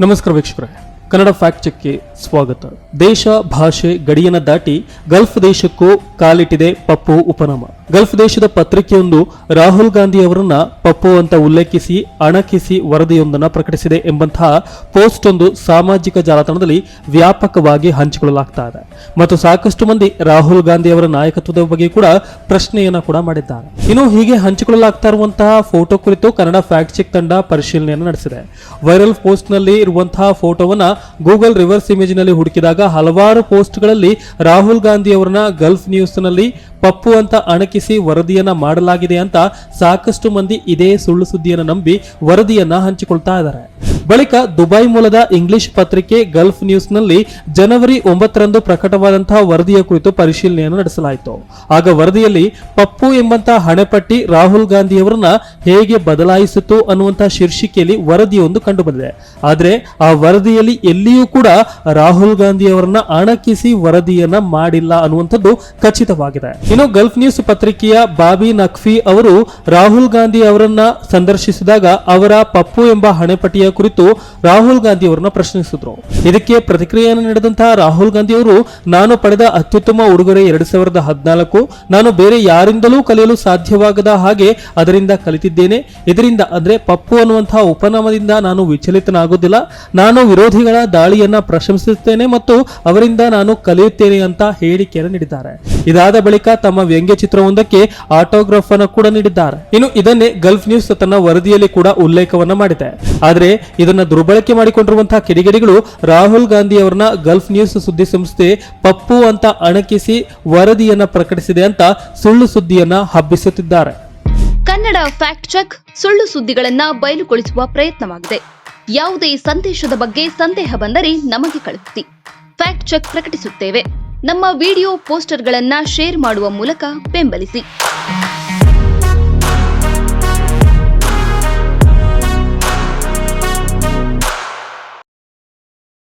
ನಮಸ್ಕಾರ ವೀಕ್ಷಕರೇ ಕನ್ನಡ ಫ್ಯಾಕ್ಟ್ ಚೆಕ್ಗೆ ಸ್ವಾಗತ. ದೇಶ, ಭಾಷೆ, ಗಡಿಯನ್ನು ದಾಟಿ ಗಲ್ಫ್ ದೇಶಕ್ಕೂ ಕಾಲಿಟ್ಟಿದೆ ಪಪ್ಪು ಉಪನಾಮ. ಗಲ್ಫ್ ದೇಶದ ಪತ್ರಿಕೆಯೊಂದು ರಾಹುಲ್ ಗಾಂಧಿ ಅವರನ್ನ ಪಪ್ಪು ಅಂತ ಉಲ್ಲೇಖಿಸಿ, ಅಣಕಿಸಿ ವರದಿಯೊಂದನ್ನು ಪ್ರಕಟಿಸಿದೆ ಎಂಬಂತಹ ಪೋಸ್ಟ್ ಒಂದು ಸಾಮಾಜಿಕ ಜಾಲತಾಣದಲ್ಲಿ ವ್ಯಾಪಕವಾಗಿ ಹಂಚಿಕೊಳ್ಳಲಾಗ್ತಾ ಇದೆ. ಮತ್ತು ಸಾಕಷ್ಟು ಮಂದಿ ರಾಹುಲ್ ಗಾಂಧಿ ಅವರ ನಾಯಕತ್ವದ ಬಗ್ಗೆ ಕೂಡ ಪ್ರಶ್ನೆಯನ್ನ ಕೂಡ ಮಾಡಿದ್ದಾರೆ. ಇನ್ನು ಹೀಗೆ ಹಂಚಿಕೊಳ್ಳಲಾಗ್ತಾ ಇರುವಂತಹ ಫೋಟೋ ಕುರಿತು ಕನ್ನಡ ಫ್ಯಾಕ್ಟ್ ಚೆಕ್ ತಂಡ ಪರಿಶೀಲನೆಯನ್ನು ನಡೆಸಿದೆ. ವೈರಲ್ ಪೋಸ್ಟ್ನಲ್ಲಿ ಇರುವಂತಹ ಫೋಟೋವನ್ನ ಗೂಗಲ್ ರಿವರ್ಸ್ ಇಮೇಜ್ನಲ್ಲಿ ಹುಡುಕಿದಾಗ ಹಲವಾರು ಪೋಸ್ಟ್ಗಳಲ್ಲಿ ರಾಹುಲ್ ಗಾಂಧಿ ಅವರನ್ನ ಗಲ್ಫ್ ನ್ಯೂಸ್ನಲ್ಲಿ ಪಪ್ಪು ಅಂತ ಅಣಕಿಸಿ ವರದಿಯನ್ನ ಮಾಡಲಾಗಿದೆ ಅಂತ ಸಾಕಷ್ಟು ಮಂದಿ ಇದೇ ಸುಳ್ಳು ಸುದ್ದಿಯನ್ನು ನಂಬಿ ವರದಿಯನ್ನ ಹಂಚಿಕೊಳ್ತಾ ಇದ್ದಾರೆ. ಬಳಿಕ ದುಬೈ ಮೂಲದ ಇಂಗ್ಲಿಷ್ ಪತ್ರಿಕೆ ಗಲ್ಫ್ ನ್ಯೂಸ್ನಲ್ಲಿ ಜನವರಿ ಒಂಬತ್ತರಂದು ಪ್ರಕಟವಾದಂತಹ ವರದಿಯ ಕುರಿತು ಪರಿಶೀಲನೆಯನ್ನು ನಡೆಸಲಾಯಿತು. ಆಗ ವರದಿಯಲ್ಲಿ ಪಪ್ಪು ಎಂಬಂತಹ ಹಣೆಪಟ್ಟಿ ರಾಹುಲ್ ಗಾಂಧಿ ಅವರನ್ನ ಹೇಗೆ ಬದಲಾಯಿಸಿತು ಅನ್ನುವಂತಹ ಶೀರ್ಷಿಕೆಯಲ್ಲಿ ವರದಿಯೊಂದು ಕಂಡುಬಂದಿದೆ. ಆದರೆ ಆ ವರದಿಯಲ್ಲಿ ಎಲ್ಲಿಯೂ ಕೂಡ ರಾಹುಲ್ ಗಾಂಧಿ ಅವರನ್ನ ಅಣಕಿಸಿ ವರದಿಯನ್ನ ಮಾಡಿಲ್ಲ ಅನ್ನುವಂಥದ್ದು ಖಚಿತವಾಗಿದೆ. ಇನ್ನು ಗಲ್ಫ್ ನ್ಯೂಸ್ ಪತ್ರಿಕೆಯ ಬಾಬಿ ನಖ್ವಿ ಅವರು ರಾಹುಲ್ ಗಾಂಧಿ ಅವರನ್ನ ಸಂದರ್ಶಿಸಿದಾಗ ಅವರ ಪಪ್ಪು ಎಂಬ ಹಣೆಪಟ್ಟಿಯ ಕುರಿತು ರಾಹುಲ್ ಗಾಂಧಿ ಅವರನ್ನ ಪ್ರಶ್ನಿಸಿದ್ರು. ಇದಕ್ಕೆ ಪ್ರತಿಕ್ರಿಯೆಯನ್ನು ನೀಡಿದಂತಹ ರಾಹುಲ್ ಗಾಂಧಿ ಅವರು ನಾನು ಪಡೆದ ಅತ್ಯುತ್ತಮ ಉಡುಗೊರೆ ಎರಡ್ ಸಾವಿರದ ಹದಿನಾಲ್ಕು, ನಾನು ಬೇರೆ ಯಾರಿಂದಲೂ ಕಲಿಯಲು ಸಾಧ್ಯವಾಗದ ಹಾಗೆ ಅದರಿಂದ ಕಲಿತಿದ್ದೇನೆ. ಇದರಿಂದ ಅಂದ್ರೆ ಪಪ್ಪು ಅನ್ನುವಂತಹ ಉಪನಾಮದಿಂದ ನಾನು ವಿಚಲಿತನಾಗುವುದಿಲ್ಲ ನಾನು ವಿರೋಧಿಗಳ ದಾಳಿಯನ್ನ ಪ್ರಶಂಸಿಸುತ್ತೇನೆ ಮತ್ತು ಅವರಿಂದ ನಾನು ಕಲಿಯುತ್ತೇನೆ ಅಂತ ಹೇಳಿಕೆಯನ್ನು ನೀಡಿದ್ದಾರೆ. ಇದಾದ ಬಳಿಕ ತಮ್ಮ ವ್ಯಂಗ್ಯ ಚಿತ್ರವೊಂದಕ್ಕೆ ಆಟೋಗ್ರಾಫ್ ಅನ್ನು ಕೂಡ ನೀಡಿದ್ದಾರೆ. ಇನ್ನು ಇದನ್ನೇ ಗಲ್ಫ್ ನ್ಯೂಸ್ ತನ್ನ ವರದಿಯಲ್ಲಿ ಕೂಡ ಉಲ್ಲೇಖವನ್ನ ಮಾಡಿದೆ. ಆದ್ರೆ ಇದನ್ನ ದುರ್ಬಳಕೆ ಮಾಡಿಕೊಂಡಿರುವಂತಹ ಕಿಡಿಗೇಡಿಗಳು ರಾಹುಲ್ ಗಾಂಧಿ ಅವರನ್ನ ಗಲ್ಫ್ ನ್ಯೂಸ್ ಸುದ್ದಿ ಸಂಸ್ಥೆ ಪಪ್ಪು ಅಂತ ಅಣಕಿಸಿ ವರದಿಯನ್ನ ಪ್ರಕಟಿಸಿದೆ ಅಂತ ಸುಳ್ಳು ಸುದ್ದಿಯನ್ನ ಹಬ್ಬಿಸುತ್ತಿದ್ದಾರೆ. ಕನ್ನಡ ಫ್ಯಾಕ್ಟ್ ಚೆಕ್ ಸುಳ್ಳು ಸುದ್ದಿಗಳನ್ನ ಬಯಲುಗೊಳಿಸುವ ಪ್ರಯತ್ನವಾಗಿದೆ. ಯಾವುದೇ ಸಂದೇಶದ ಬಗ್ಗೆ ಸಂದೇಹ ಬಂದರೆ ನಮಗೆ ಕಳುಹಿಸಿ. ಫ್ಯಾಕ್ಟ್ ಚೆಕ್ ಪ್ರಕಟಿಸುತ್ತೇವೆ. ನಮ್ಮ ವಿಡಿಯೋ ಪೋಸ್ಟರ್ಗಳನ್ನ ಶೇರ್ ಮಾಡುವ ಮೂಲಕ ಬೆಂಬಲಿಸಿ.